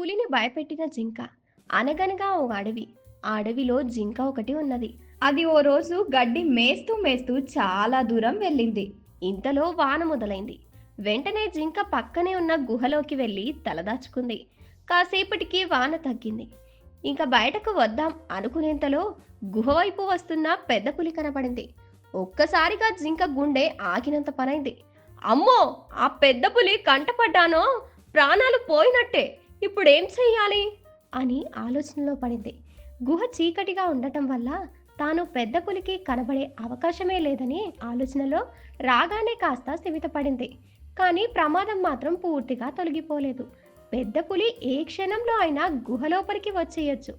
పులిని భయపెట్టిన జింక. అనగనగా ఓ అడవి. ఆ అడవిలో జింక ఒకటి ఉన్నది. అది ఓ రోజు గడ్డి మేస్తూ మేస్తూ చాలా దూరం వెళ్ళింది. ఇంతలో వాన మొదలైంది. వెంటనే జింక పక్కనే ఉన్న గుహలోకి వెళ్ళి తలదాచుకుంది. కాసేపటికి వాన తగ్గింది. ఇంకా బయటకు వద్దాం అనుకునేంతలో గుహ వైపు వస్తున్న పెద్ద పులి కనపడింది ఒక్కసారిగా జింక గుండె ఆగినంత పనైంది. అమ్మో! ఆ పెద్ద పులి కంటపడ్డానో? ప్రాణాలు పోయినట్టే! ఇప్పుడేం చెయ్యాలి? అని ఆలోచనలో పడింది. గుహ చీకటిగా ఉండటం వల్ల తాను పెద్ద పులికి కనబడే అవకాశమే లేదని ఆలోచనలో రాగానే కాస్త స్థిమితపడింది కానీ ప్రమాదం మాత్రం పూర్తిగా తొలగిపోలేదు. పెద్ద పులి ఏ క్షణంలో అయినా గుహ లోపలికి వచ్చేయచ్చు.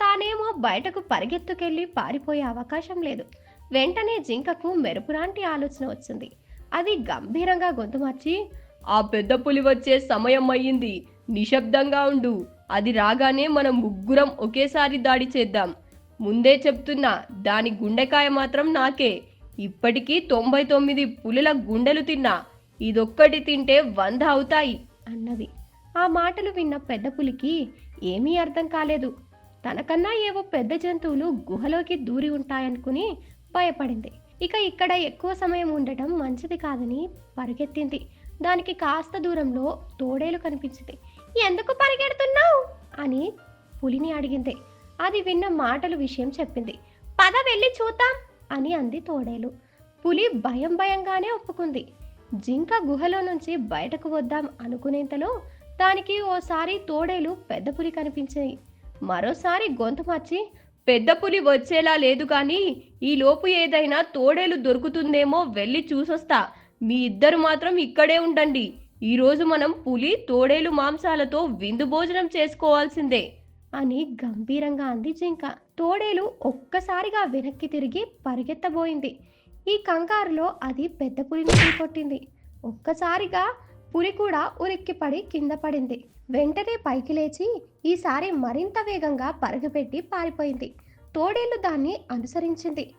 తానేమో బయటకు పరిగెత్తుకెళ్ళి పారిపోయే అవకాశం లేదు. వెంటనే జింకకు మెరుపులాంటి ఆలోచన వచ్చింది. అది గంభీరంగా గొంతు మార్చి ఆ పెద్ద పులి వచ్చే సమయం అయ్యింది. నిశ్శబ్దంగా ఉండు. అది రాగానే మనం ముగ్గురం ఒకేసారి దాడి చేద్దాం. ముందే చెప్తున్నా దాని గుండెకాయ మాత్రం నాకే. ఇప్పటికీ తొంభై తొమ్మిది పులుల గుండెలు తిన్నా. ఇదొక్కటి తింటే వంద అవుతాయి అన్నది. ఆ మాటలు విన్న పెద్ద పులికి ఏమీ అర్థం కాలేదు. తనకన్నా ఏవో పెద్ద జంతువులు గుహలోకి దూరి ఉంటాయనుకుని భయపడింది. ఇక ఇక్కడ ఎక్కువ సమయం ఉండటం మంచిది కాదని పరిగెత్తింది. దానికి కాస్త దూరంలో తోడేలు కనిపించింది. ఎందుకు పరిగెడుతున్నావు? అని పులిని అడిగింది. అది విన్న మాటలు విషయం చెప్పింది. పద వెళ్ళి చూద్దాం అని అంది తోడేలు. పులి భయం భయంగానే ఒప్పుకుంది. జింక గుహలో నుంచి బయటకు వద్దాం అనుకునేంతలో దానికి ఓసారి తోడేలు పెద్ద పులి కనిపించింది. మరోసారి గొంతు మార్చి పెద్ద పులి వచ్చేలా లేదు కానీ ఈ లోపు ఏదైనా తోడేలు దొరుకుతుందేమో వెళ్ళి చూసొస్తా. మీ ఇద్దరు మాత్రం ఇక్కడే ఉండండి. ఈరోజు మనం పులి తోడేలు మాంసాలతో విందు భోజనం చేసుకోవాల్సిందే అని గంభీరంగా అంది జింక. తోడేలు ఒక్కసారిగా వెనక్కి తిరిగి పరిగెత్తబోయింది. ఈ కంగారులో అది పెద్ద పులిని కొట్టింది ఒక్కసారిగా పులి కూడా ఉలిక్కిపడి కింద పడింది. వెంటనే పైకి లేచి ఈసారి మరింత వేగంగా పరుగుపెట్టి పారిపోయింది. తోడేలు దాన్ని అనుసరించింది.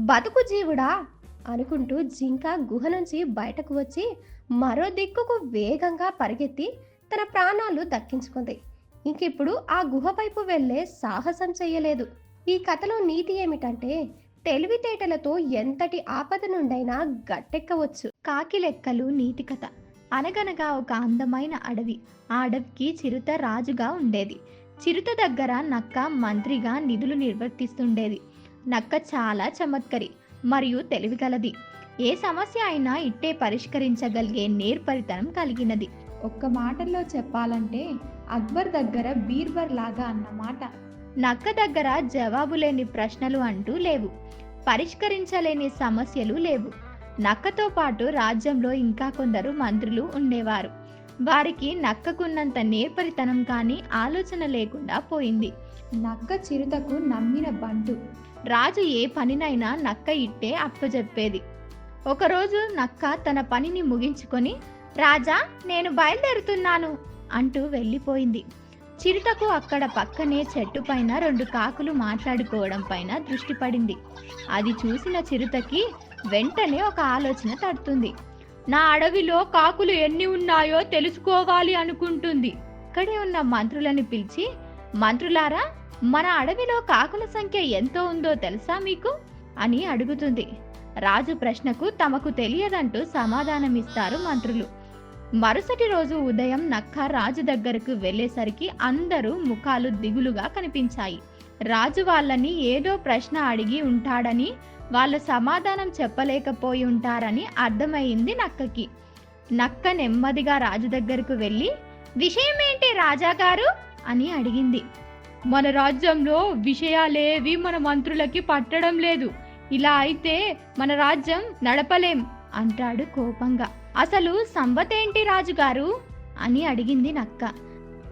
బతుకు జీవుడా అనుకుంటూ జింక గుహ నుంచి బయటకు వచ్చి మరో దిక్కుకు వేగంగా పరిగెత్తి తన ప్రాణాలు దక్కించుకుంది. ఇంకిప్పుడు ఆ గుహ వైపు వెళ్ళే సాహసం చెయ్యలేదు. ఈ కథలో నీతి ఏమిటంటే తెలివితేటలతో ఎంతటి ఆపద నుండైనా గట్టెక్కవచ్చు. కాకి లెక్కలు నీతి కథ. అనగనగా ఒక అందమైన అడవి. ఆ అడవికి చిరుత రాజుగా ఉండేది. చిరుత దగ్గర నక్క మంత్రిగా నిధులు నిర్వర్తిస్తుండేది. నక్క చాలా చమత్కరి మరియు తెలివిగలది. ఏ సమస్య అయినా ఇట్టే పరిష్కరించగలిగే నేర్పరితనం కలిగినది. ఒక్క మాటల్లో చెప్పాలంటే అక్బర్ దగ్గర బీర్బర్ లాగా అన్నమాట. నక్క దగ్గర జవాబు లేని ప్రశ్నలు అంటూ లేవు. పరిష్కరించలేని సమస్యలు లేవు. నక్కతో పాటు రాజ్యంలో ఇంకా కొందరు మంత్రులు ఉండేవారు. వారికి నక్కకున్నంత నేర్పరితనం కానీ ఆలోచన లేకుండా పోయింది. నక్క చిరుతకు నమ్మిన బంటు. రాజు ఏ పనినైనా నక్క ఇట్టే అప్పజెప్పేది. ఒకరోజు నక్క తన పనిని ముగించుకొని రాజా నేను బయలుదేరుతున్నాను అంటూ వెళ్ళిపోయింది. చిరుతకు అక్కడ పక్కనే చెట్టు పైన రెండు కాకులు మాట్లాడుకోవడం పైన దృష్టి పడింది. అది చూసిన చిరుతకి వెంటనే ఒక ఆలోచన తడుతుంది. నా అడవిలో కాకులు ఎన్ని ఉన్నాయో తెలుసుకోవాలి అనుకుంటుంది. ఇక్కడే ఉన్న మంత్రులను పిలిచి మంత్రులారా మన అడవిలో కాకుల సంఖ్య ఎంతో ఉందో తెలుసా మీకు? అని అడుగుతుంది. రాజు ప్రశ్నకు తమకు తెలియదంటూ సమాధానమిస్తారు మంత్రులు. మరుసటి రోజు ఉదయం నక్క రాజు దగ్గరకు వెళ్ళేసరికి అందరూ ముఖాలు దిగులుగా కనిపించాయి. రాజు వాళ్ళని ఏదో ప్రశ్న అడిగి ఉంటాడని వాళ్ళ సమాధానం చెప్పలేకపోయి ఉంటారని అర్థమైంది నక్కకి. నక్క నెమ్మదిగా రాజు దగ్గరకు వెళ్ళి విషయం ఏంటి రాజాగారు అని అడిగింది. మన రాజ్యంలో విషయాలేవి మన మంత్రులకి పట్టడం లేదు. ఇలా అయితే మన రాజ్యం నడపలేం అంటాడు కోపంగా. అసలు సంబతేంటి రాజుగారు? అని అడిగింది నక్క.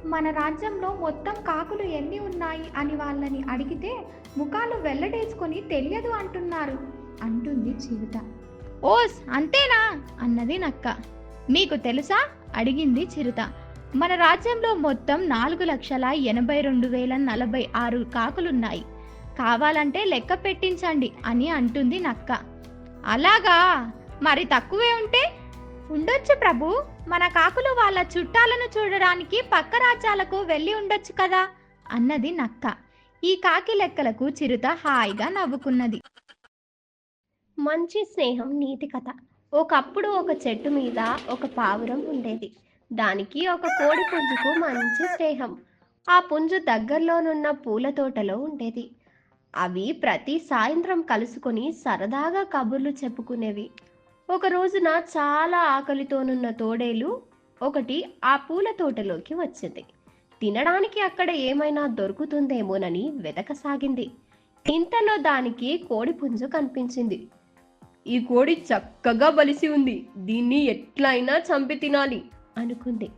మన రాజ్యంలో మొత్తం కాకులు ఎన్ని ఉన్నాయి అని వాళ్ళని అడిగితే ముఖాలు వెల్లడేసుకొని తెలియదు అంటున్నారు అంటుంది చిరుత ఓస్ అంతేనా? అన్నది నక్క. మీకు తెలుసా? అడిగింది చిరుత మన రాజ్యంలో మొత్తం నాలుగు లక్షల ఎనభై రెండు వేల నలభై ఆరు కాకులున్నాయి. కావాలంటే లెక్క పెట్టించండి అని అంటుంది నక్క. అలాగా? మరి తక్కువే ఉంటే? ఉండొచ్చు ప్రభు. మన కాకులు వాళ్ళ చుట్టాలను చూడడానికి పక్క రాజ్యాలకు వెళ్ళి ఉండొచ్చు కదా? అన్నది నక్క. ఈ కాకి లెక్కలకు చిరుత హాయిగా నవ్వుకున్నది. మంచి స్నేహం నీతి కథ. ఒకప్పుడు ఒక చెట్టు మీద ఒక పావురం ఉండేది. దానికి ఒక కోడి పుంజుకు మంచి స్నేహం. ఆ పుంజు దగ్గరలోనున్న పూల తోటలో ఉండేది. అవి ప్రతి సాయంత్రం కలుసుకొని సరదాగా కబుర్లు చెప్పుకునేవి. ఒక రోజున చాలా ఆకలితోనున్న తోడేలు ఒకటి ఆ పూల తోటలోకి వచ్చింది. తినడానికి అక్కడ ఏమైనా దొరుకుతుందేమోనని వెతకసాగింది ఇంతలో దానికి కోడి పుంజు కనిపించింది. ఈ కోడి చక్కగా బలిసి ఉంది. దీన్ని ఎట్లయినా చంపి తినాలి అనుకుంది.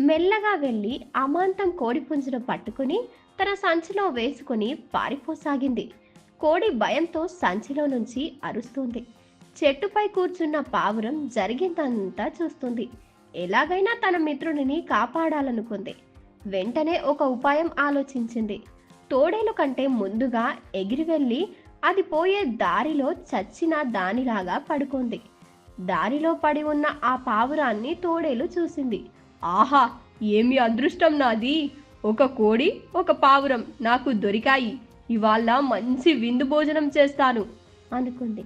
మెల్లగా వెళ్ళి అమాంతం కోడి పుంజును పట్టుకుని తన సంచిలో వేసుకుని పారిపోసాగింది. కోడి భయంతో సంచిలో నుంచి అరుస్తుంది. చెట్టుపై కూర్చున్న పావురం జరిగిందంతా చూస్తుంది. ఎలాగైనా తన మిత్రుడిని కాపాడాలనుకుంది. వెంటనే ఒక ఉపాయం ఆలోచించింది. తోడేలు కంటే ముందుగా ఎగిరి వెళ్ళి అది పోయే దారిలో చచ్చిన దానిలాగా పడుకుంది. దారిలో పడి ఉన్న ఆ పావురాన్ని తోడేలు చూసింది. ఆహా! ఏమి అదృష్టం నాది! ఒక కోడి ఒక పావురం నాకు దొరికాయి. ఇవాళ మంచి విందు భోజనం చేస్తాను అనుకుంది.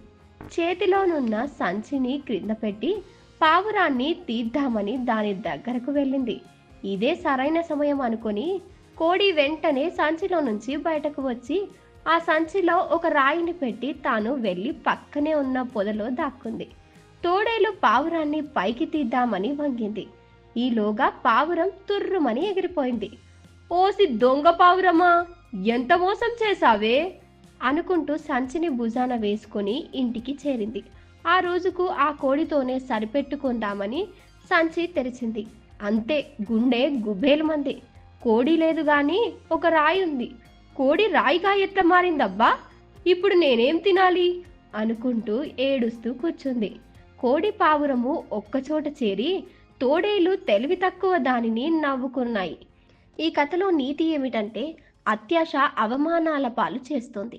చేతిలోనున్న సంచిని క్రింద పెట్టి పావురాన్ని తీద్దామని దాని దగ్గరకు వెళ్ళింది. ఇదే సరైన సమయం అనుకొని కోడి వెంటనే సంచిలో నుంచి బయటకు వచ్చి ఆ సంచిలో ఒక రాయిని పెట్టి తాను వెళ్ళి పక్కనే ఉన్న పొదలో దాక్కుంది. తోడేలు పావురాన్ని పైకి తీద్దామని వంగింది. ఈలోగా పావురం తుర్రుమని ఎగిరిపోయింది. ఓసి దొంగ పావురమా? ఎంత మోసం చేశావే? అనుకుంటూ సంచిని భుజాన వేసుకొని ఇంటికి చేరింది. ఆ రోజుకు ఆ కోడితోనే సరిపెట్టుకుందామని సంచి తెరిచింది. అంతే గుండె గుబేలుమంది. కోడి లేదు కానీ ఒక రాయి ఉంది. కోడి రాయిగా ఎట్లా మారిందబ్బా? ఇప్పుడు నేనేం తినాలి? అనుకుంటూ ఏడుస్తూ కూర్చుంది. కోడి పావురము ఒక్కచోట చేరి తోడేలు తెలివి తక్కువ దానిని నవ్వుకున్నాయి. ఈ కథలో నీతి ఏమిటంటే అత్యాశ అవమానాల పాలు చేస్తుంది.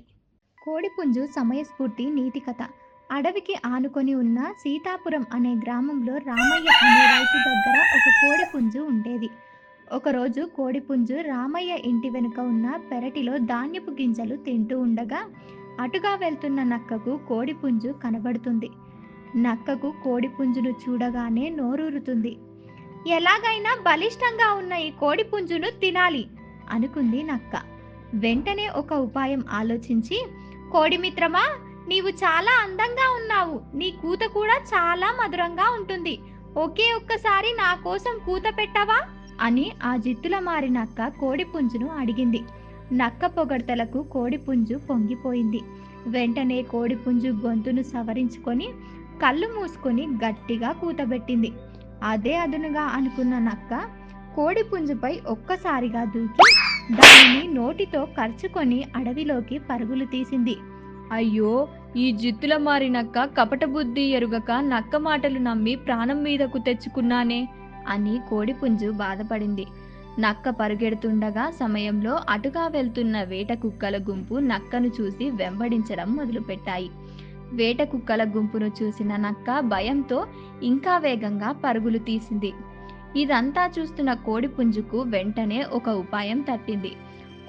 కోడిపుంజు సమయస్ఫూర్తి నీతి కథ. అడవికి ఆనుకొని ఉన్న సీతాపురం అనే గ్రామంలో రామయ్య అనే రైతు దగ్గర ఒక కోడిపుంజు ఉండేది. ఒకరోజు కోడిపుంజు రామయ్య ఇంటి వెనుక ఉన్న పెరటిలో ధాన్యపు గింజలు తింటూ ఉండగా అటుగా వెళ్తున్న నక్కకు కోడిపుంజు కనబడుతుంది. నక్కకు కోడిపుంజును చూడగానే నోరూరుతుంది. ఎలాగైనా బలిష్టంగా ఉన్న ఈ కోడిపుంజును తినాలి అనుకుంది నక్క. వెంటనే ఒక ఉపాయం ఆలోచించి కోడిమిత్రమా నీవు చాలా అందంగా ఉన్నావు. నీ కూత కూడా చాలా మధురంగా ఉంటుంది. ఒకే ఒక్కసారి నా కోసం కూత పెట్టవా? అని ఆ జిత్తుల మారి నక్క కోడిపుంజును అడిగింది. నక్క పొగడ్తలకు కోడిపుంజు పొంగిపోయింది. వెంటనే కోడిపుంజు గొంతును సవరించుకొని కళ్ళు మూసుకొని గట్టిగా కూతబెట్టింది. అదే అదునుగా అనుకున్న నక్క కోడిపుంజుపై ఒక్కసారిగా దూకి దానిని నోటితో కరుచుకొని అడవిలోకి పరుగులు తీసింది. అయ్యో ఈ జిత్తుల మారినక్క కపట బుద్ధి ఎరుగక నక్క మాటలు నమ్మి ప్రాణం మీదకు తెచ్చుకున్నానే? అని కోడిపుంజు బాధపడింది. నక్క పరుగెడుతుండగా సమయంలో అటుగా వెళ్తున్న వేట కుక్కల గుంపు నక్కను చూసి వెంబడించడం మొదలుపెట్టాయి. వేట కుక్కల గుంపును చూసిన నక్క భయంతో ఇంకా వేగంగా పరుగులు తీసింది. ఇదంతా చూస్తున్న కోడిపుంజుకు వెంటనే ఒక ఉపాయం తట్టింది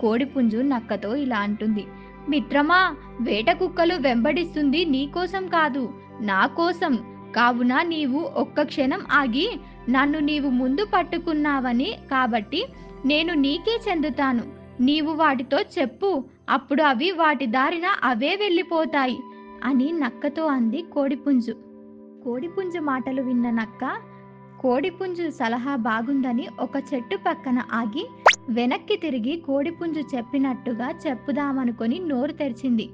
కోడిపుంజు నక్కతో ఇలా అంటుంది మిత్రమా వేట కుక్కలు వెంబడిస్తుంది నీకోసం కాదు నా కోసం. కావున నీవు ఒక్క క్షణం ఆగి నన్ను నీవు ముందు పట్టుకున్నావని కాబట్టి నేను నీకే చెందుతాను. నీవు వాటితో చెప్పు అప్పుడు అవి వాటి దారిన అవే వెళ్ళిపోతాయి. అని నక్కతో అంది కోడిపుంజు. కోడిపుంజు మాటలు విన్న నక్క కోడిపుంజు సలహా బాగుందని ఒక చెట్టు పక్కన ఆగి వెనక్కి తిరిగి కోడిపుంజు చెప్పినట్టుగా చెప్పుదామనుకొని నోరు తెరిచింది.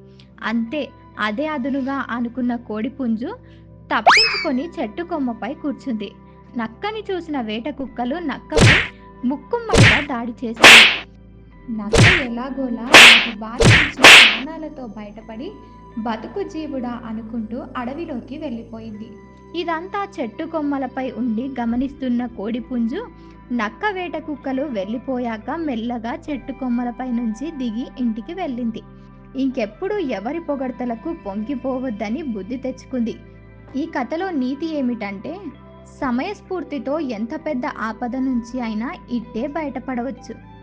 అంతే అదే అదునుగా అనుకున్న కోడిపుంజు తప్పించుకొని చెట్టు కొమ్మపై కూర్చుంది. నక్కని చూసిన వేట కుక్కలు నక్కపై ముక్కుమ్మడిగా దాడి చేసింది నక్క ఎలాగోలా వాటి ప్రాణాలతో బయటపడి బతుకు జీవుడా అనుకుంటూ అడవిలోకి వెళ్ళిపోయింది. ఇదంతా చెట్టు కొమ్మలపై ఉండి గమనిస్తున్న కోడిపుంజు నక్క వేట కుక్కలు వెళ్ళిపోయాక మెల్లగా చెట్టు కొమ్మలపై నుంచి దిగి ఇంటికి వెళ్ళింది. ఇంకెప్పుడు ఎవరి పొగడ్తలకు పొంగిపోవద్దని బుద్ధి తెచ్చుకుంది. ఈ కథలో నీతి ఏమిటంటే సమయస్ఫూర్తితో ఎంత పెద్ద ఆపద నుంచి అయినా ఇట్టే బయటపడవచ్చు.